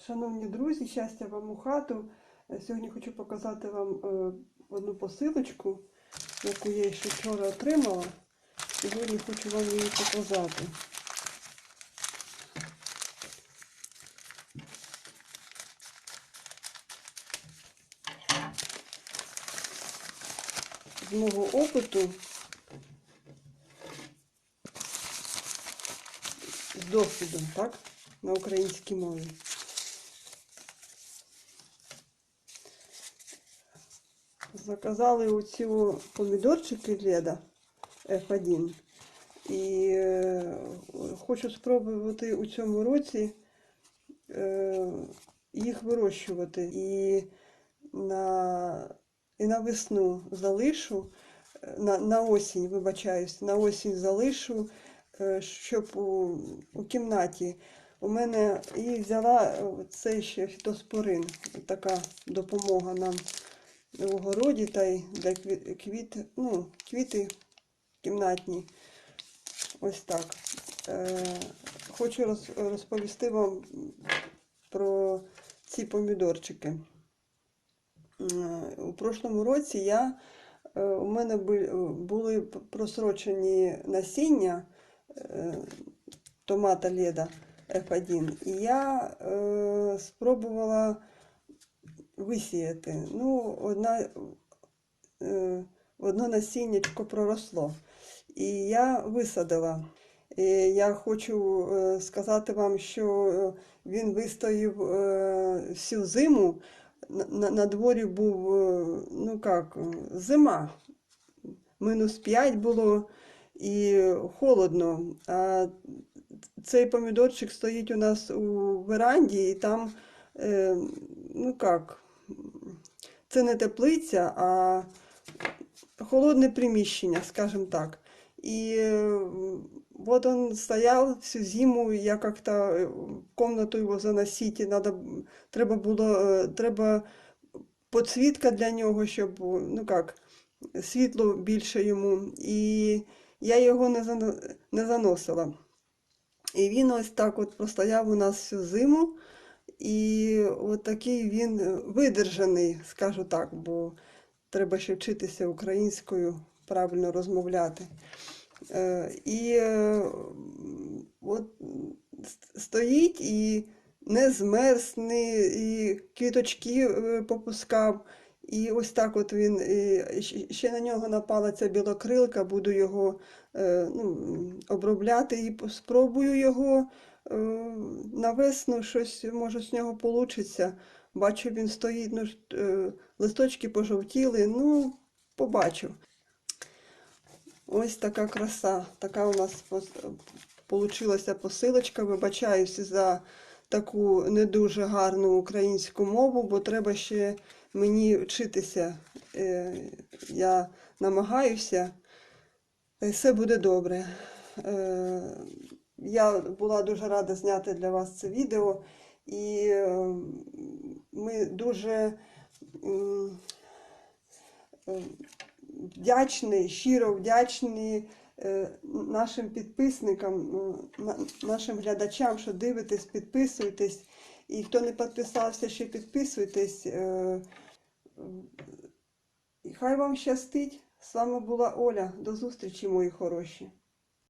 Шановні друзі, щастя вам у хату. Е, Сьогодні хочу показати вам е, одну посилочку, яку я ще вчора отримала. Сьогодні хочу вам її показати. З мого опиту, з досвідом, так, на українській мові. Заказали оці помідорчики Леда F1. І е, хочу спробувати у цьому році е, їх вирощувати. І на, і на весну залишу, е, на, на осінь, вибачаюсь, на осінь залишу, е, щоб у, у кімнаті. У мене її взяла е, цей ще фітоспорин, така допомога нам в огороді та й для квіт, ну, квіти кімнатні. Ось так. Е, хочу роз, розповісти вам про ці помідорчики. У прошлому році я, е, у мене були просрочені насіння е, томата Леда F1. І я спробувала висіяти. Ну, одна, е, одно насіннячко проросло. І я висадила. І я хочу е, сказати вам, що е, він вистояв е, всю зиму. На, на, дворі був, ну як, зима. Мінус 5 було і холодно. А цей помідорчик стоїть у нас у веранді, і там, ну як, це не теплиця, а холодне приміщення, скажімо так. Э, вот он стоял всю зиму, я как-то в комнату его заносить, і надо, треба було, е, треба підсвітка для нього, щоб, ну як, світло більше йому. І я його не, не заносила. І він ось так от простояв у нас всю зиму. І от такий він е, видержаний, скажу так, бо треба ще вчитися українською правильно розмовляти. Е, І е, от стоїть і не змерз, і квіточки попускав. І ось так от він, ще на нього напала ця білокрилка, буду його ну, обробляти і спробую його на весну щось може з нього получиться. Бачу, він стоїть, ну, е, листочки пожовтіли, ну, побачу. Ось така краса. Така у нас вийшла посилочка. Вибачаюся за таку не дуже гарну українську мову, бо треба ще мені вчитися. Е, Я намагаюся, все буде добре. Я була дуже рада зняти для вас це відео, і е, ми дуже е, вдячні, щиро вдячні е, нашим підписникам, нашим глядачам, що дивитесь, підписуєтесь. І хто не підписався, ще підписуйтесь. Е, хай вам щастить. З вами була Оля. До зустрічі, мої хороші.